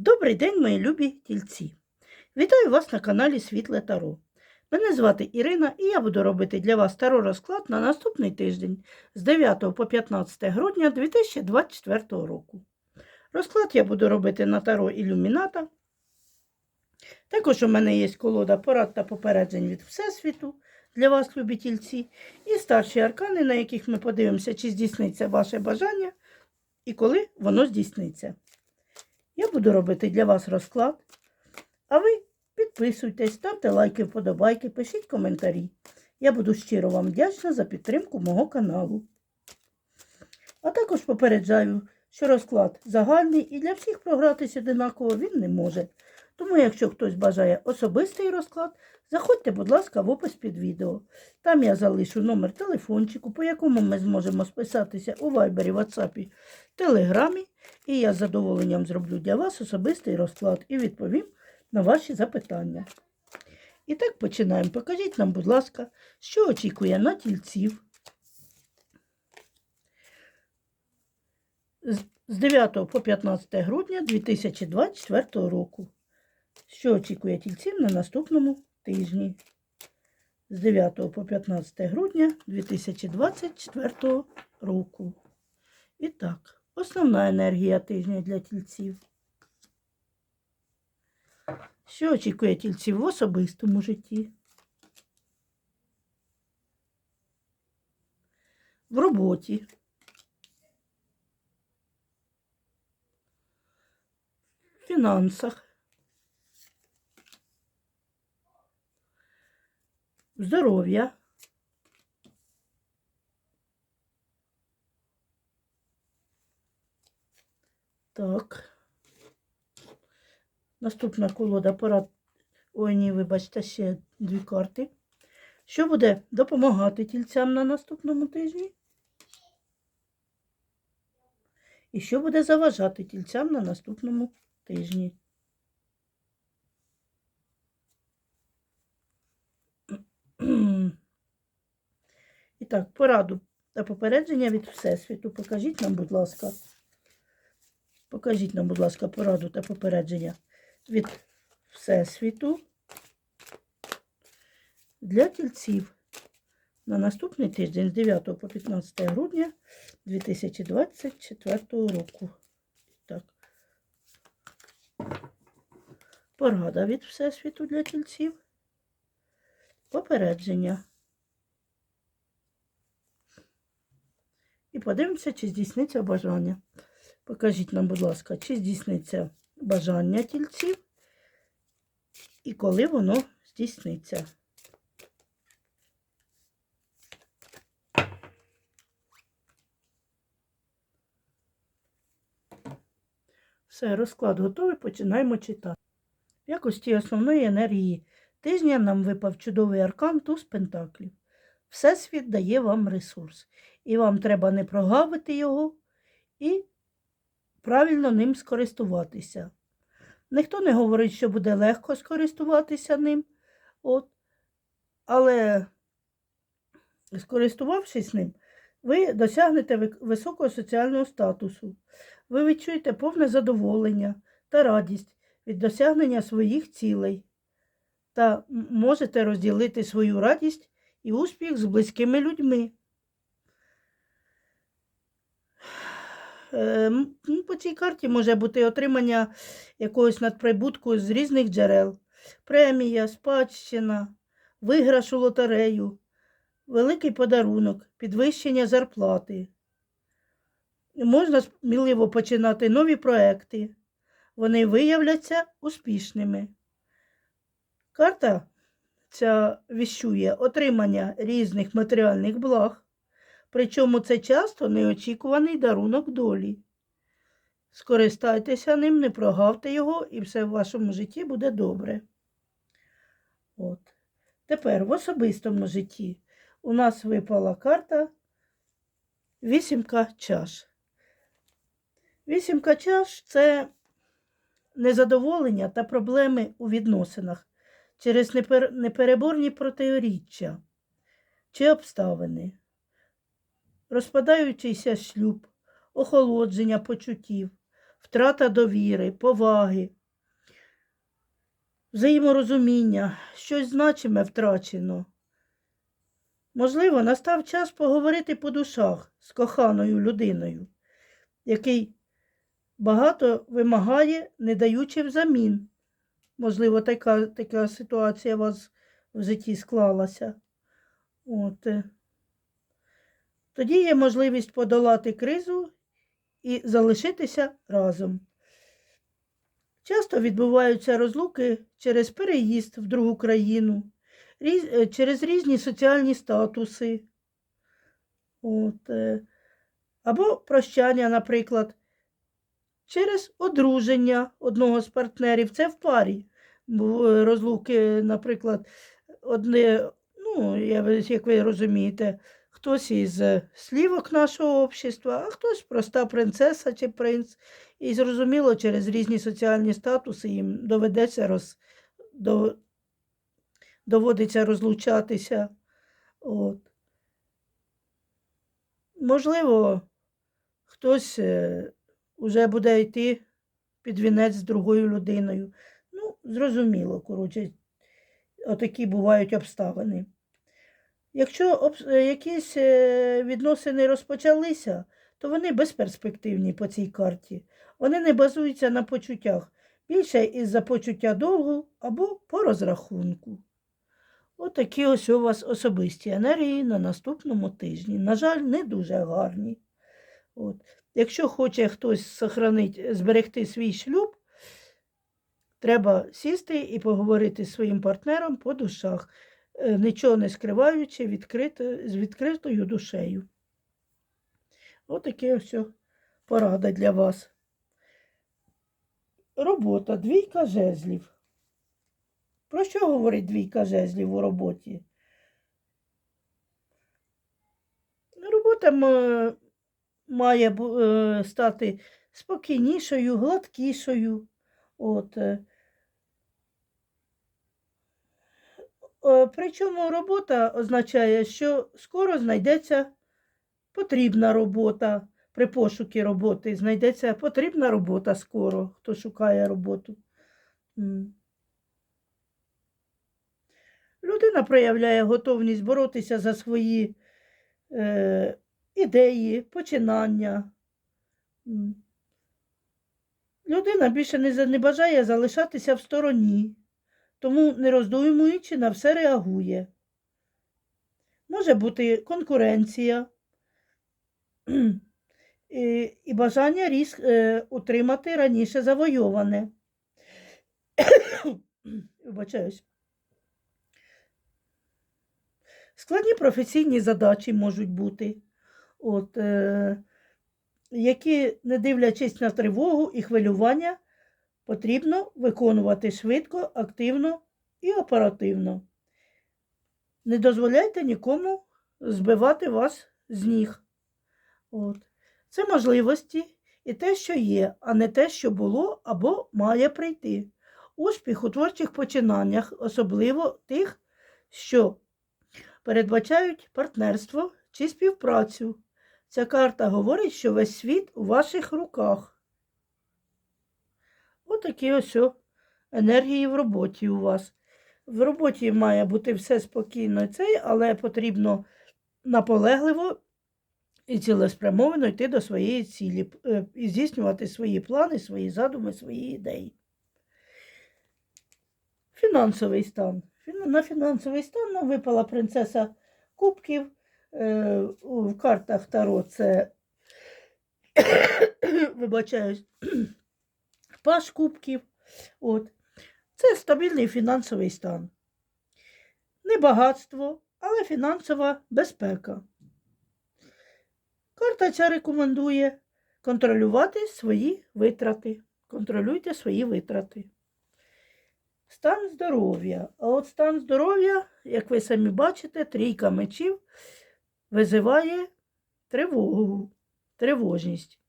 Добрий день, мої любі тільці! Вітаю вас на каналі Світле Таро. Мене звати Ірина і я буду робити для вас таро розклад на наступний тиждень з 9 по 15 грудня 2024 року. Розклад я буду робити на таро ілюміната. Також у мене є колода порад та попереджень від Всесвіту для вас, любі тільці, і старші аркани, на яких ми подивимося, чи здійсниться ваше бажання і коли воно здійсниться. Я буду робити для вас розклад. А ви підписуйтесь, ставте лайки, вподобайки, пишіть коментарі. Я буду щиро вам вдячна за підтримку мого каналу. А також попереджаю, що розклад загальний і для всіх програтись одинаково він не може. Тому, якщо хтось бажає особистий розклад, заходьте, будь ласка, в опис під відео. Там я залишу номер телефончику, по якому ми зможемо списатися у Вайбері, Ватсапі, Телеграмі. І я з задоволенням зроблю для вас особистий розклад і відповім на ваші запитання. І так починаємо. Покажіть нам, будь ласка, що очікує на тільців. З з 9 по 15 грудня 2024 року. Що очікує тільців на наступному тижні. З 9 по 15 грудня 2024 року. І так, основна енергія тижня для тільців. Що очікує тільців в особистому житті? В роботі. В фінансах. Здоров'я. Так. Наступна колода порад. Ой, ні, вибачте, ще дві карти. Що буде допомагати тільцям на наступному тижні? І що буде заважати тільцям на наступному тижні? І так, пораду та попередження від Всесвіту. Покажіть нам, будь ласка. Покажіть нам, будь ласка, пораду та попередження від Всесвіту для тільців на наступний тиждень з 9 по 15 грудня 2024 року. Так. Порада від Всесвіту для тільців. Попередження. І подивимося, чи здійсниться бажання. Покажіть нам, будь ласка, чи здійсниться бажання тільців і коли воно здійсниться. Все, розклад готовий, починаємо читати. В якості основної енергії тижня нам випав чудовий аркан туз пентаклів. Всесвіт дає вам ресурс, і вам треба не прогавити його і правильно ним скористуватися. Ніхто не говорить, що буде легко скористуватися ним, от. але скористувавшись ним, ви досягнете високого соціального статусу. Ви відчуєте повне задоволення та радість від досягнення своїх цілей та можете розділити свою радість і успіх з близькими людьми. Ну, по цій карті може бути отримання якогось надприбутку з різних джерел, премія, спадщина, виграш у лотерею, великий подарунок, підвищення зарплати. Можна сміливо починати нові проекти. Вони виявляться успішними. Карта ця віщує отримання різних матеріальних благ. Причому це часто неочікуваний дарунок долі. Скористайтеся ним, не прогавте його, і все в вашому житті буде добре. От. Тепер в особистому житті у нас випала карта вісімка чаш. Вісімка чаш це незадоволення та проблеми у відносинах через непереборні протиріччя чи обставини розпадаючийся шлюб, охолодження почуттів, втрата довіри, поваги, взаєморозуміння, щось значиме втрачено. Можливо, настав час поговорити по душах з коханою людиною, який багато вимагає, не даючи взамін. Можливо, така, така ситуація у вас в житті склалася. От. Тоді є можливість подолати кризу і залишитися разом. Часто відбуваються розлуки через переїзд в другу країну, різ- е, через різні соціальні статуси. От. е. Або прощання, наприклад, через одруження одного з партнерів. Це в парі. Е, розлуки, наприклад, одне, ну, як ви розумієте, хтось із е, слівок нашого общества, а хтось проста принцеса чи принц. І зрозуміло, через різні соціальні статуси їм доведеться роз, до, доводиться розлучатися. От. Можливо, хтось е, уже буде йти під вінець з другою людиною. Ну, зрозуміло, коротше, отакі бувають обставини. Якщо е, якісь е, відносини розпочалися, то вони безперспективні по цій карті. Вони не базуються на почуттях, більше із-за почуття довгу або по розрахунку. Отакі ось у вас особисті енергії на наступному тижні. На жаль, не дуже гарні. От. Якщо хоче хтось зберегти свій шлюб, треба сісти і поговорити з своїм партнером по душах, нічого не скриваючи, відкрито, з відкритою душею. Отаке ось порада для вас. Робота двійка жезлів. Про що говорить двійка жезлів у роботі? Робота має е, стати спокійнішою, гладкішою. От. е. Е, Причому робота означає, що скоро знайдеться потрібна робота. При пошукі роботи знайдеться потрібна робота скоро, хто шукає роботу. Людина проявляє готовність боротися за свої е, ідеї, починання. Людина більше не бажає залишатися в стороні, тому, не роздумуючи, на все реагує. Може бути конкуренція і, бажання різк, е, утримати раніше завойоване. Вибачаюсь. Складні професійні задачі можуть бути, от, е, які, не дивлячись на тривогу і хвилювання, потрібно виконувати швидко, активно і оперативно. Не дозволяйте нікому збивати вас з ніг. От. Це можливості і те, що є, а не те, що було або має прийти. Успіх у творчих починаннях, особливо тих, що передбачають партнерство чи співпрацю. Ця карта говорить, що весь світ у ваших руках. Отакі ось енергії в роботі у вас. В роботі має бути все спокійно цей, але потрібно наполегливо і цілеспрямовано йти до своєї цілі, е, і здійснювати свої плани, свої задуми, свої ідеї. Фінансовий стан. На фінансовий стан нам випала принцеса Кубків. Е, В картах Таро це, вибачаюсь, Паш Кубків. От. Це стабільний фінансовий стан. Не багатство, але фінансова безпека. Карта ця рекомендує контролювати свої витрати. Контролюйте свої витрати. Стан здоров'я. А от стан здоров'я, як ви самі бачите, трійка мечів визиває тривогу, тривожність.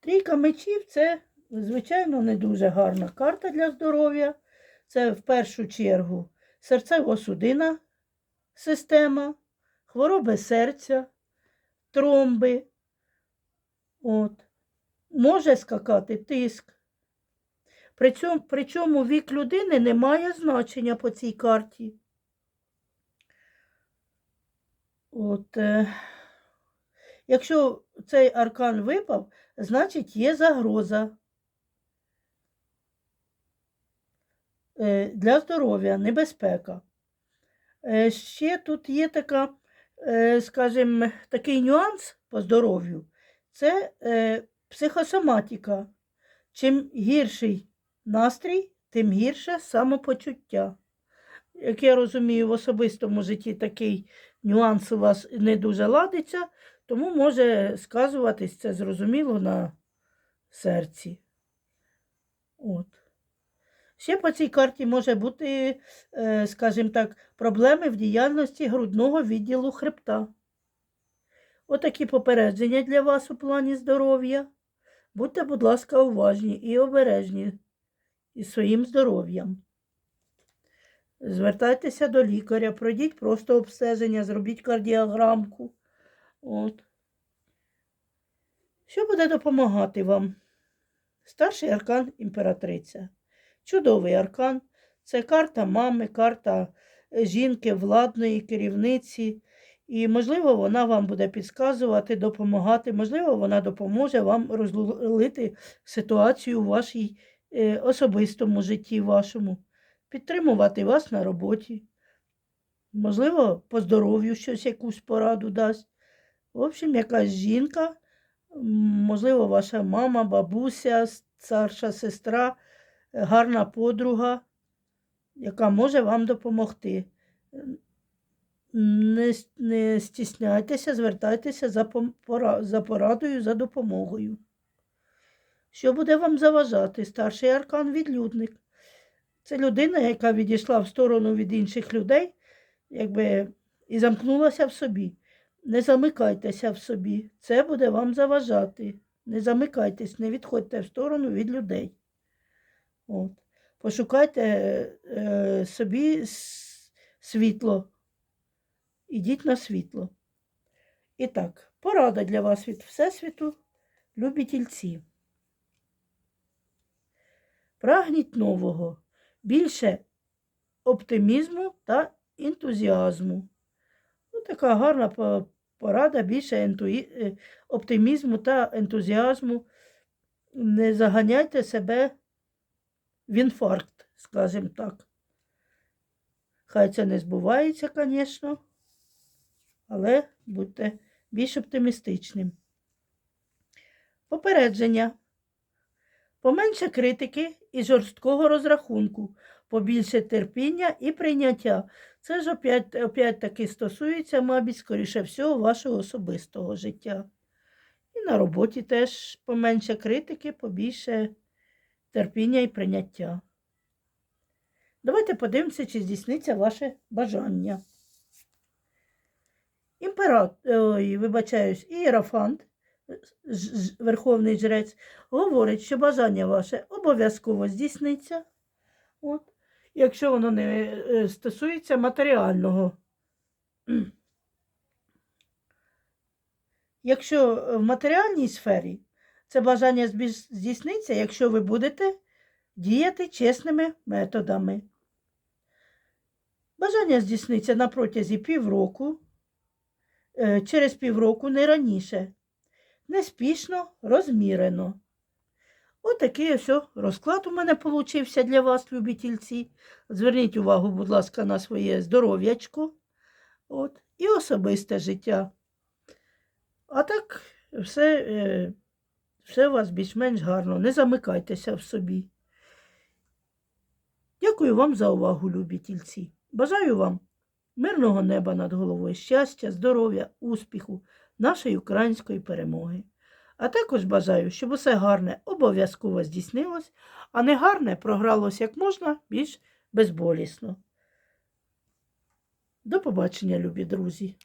Трійка мечів це, звичайно, не дуже гарна карта для здоров'я. Це в першу чергу серцево-судинна система, хвороби серця, тромби. От. може скакати тиск. При причому вік людини не має значення по цій карті. От, е, якщо цей аркан випав, значить є загроза для здоров'я, небезпека. Е, ще тут є така, е, скажімо, такий нюанс по здоров'ю. Це е, психосоматика. Чим гірший настрій, тим гірше самопочуття. Як я розумію, в особистому житті такий нюанс у вас не дуже ладиться, тому може сказуватись це зрозуміло на серці. От. Ще по цій карті може бути, е, скажімо так, проблеми в діяльності грудного відділу хребта. Отакі попередження для вас у плані здоров'я. Будьте, будь ласка, уважні і обережні із своїм здоров'ям. Звертайтеся до лікаря, пройдіть просто обстеження, зробіть кардіограмку. От. Що буде допомагати вам? Старший аркан імператриця. Чудовий аркан. Це карта мами, карта е, жінки, владної керівниці. І, можливо, вона вам буде підказувати, допомагати, можливо, вона допоможе вам розрулити ситуацію у вашій е, особистому житті вашому, підтримувати вас на роботі. Можливо, по здоров'ю щось якусь пораду дасть. В общем, якась жінка, можливо, ваша мама, бабуся, старша сестра, гарна подруга, яка може вам допомогти. Не, не стісняйтеся, звертайтеся за, порадою, за допомогою. Що буде вам заважати? Старший аркан відлюдник. Це людина, яка відійшла в сторону від інших людей, якби і замкнулася в собі. Не замикайтеся в собі, це буде вам заважати. Не замикайтесь, не відходьте в сторону від людей. От. Пошукайте е, собі світло. Ідіть на світло. І так, порада для вас від Всесвіту, любі тільці. Прагніть нового, більше оптимізму та ентузіазму. Ну, така гарна порада, більше ентуї... е, оптимізму та ентузіазму. Не заганяйте себе в інфаркт, скажімо так. Хай це не збувається, звісно, але будьте більш оптимістичним. Попередження. Поменше критики і жорсткого розрахунку, побільше терпіння і прийняття. Це ж опять, опять таки стосується, мабуть, скоріше всього, вашого особистого життя. І на роботі теж поменше критики, побільше терпіння і прийняття. Давайте подивимося, чи здійсниться ваше бажання. Імперат... Ой, вибачаюсь, ієрофант, верховний жрець, говорить, що бажання ваше обов'язково здійсниться. От. Якщо воно не е, стосується матеріального. Якщо в матеріальній сфері це бажання здійсниться, якщо ви будете діяти чесними методами. Бажання здійсниться на протязі півроку, е, через півроку не раніше. Неспішно, розмірено. Отакий ось розклад у мене получився для вас, любі тільці. Зверніть увагу, будь ласка, на своє здоров'ячко і особисте життя. А так, все, е, все у вас більш-менш гарно. Не замикайтеся в собі. Дякую вам за увагу, любі тільці. Бажаю вам мирного неба над головою, щастя, здоров'я, успіху, нашої української перемоги. А також бажаю, щоб усе гарне обов'язково здійснилось, а не гарне програлось як можна більш безболісно. До побачення, любі друзі!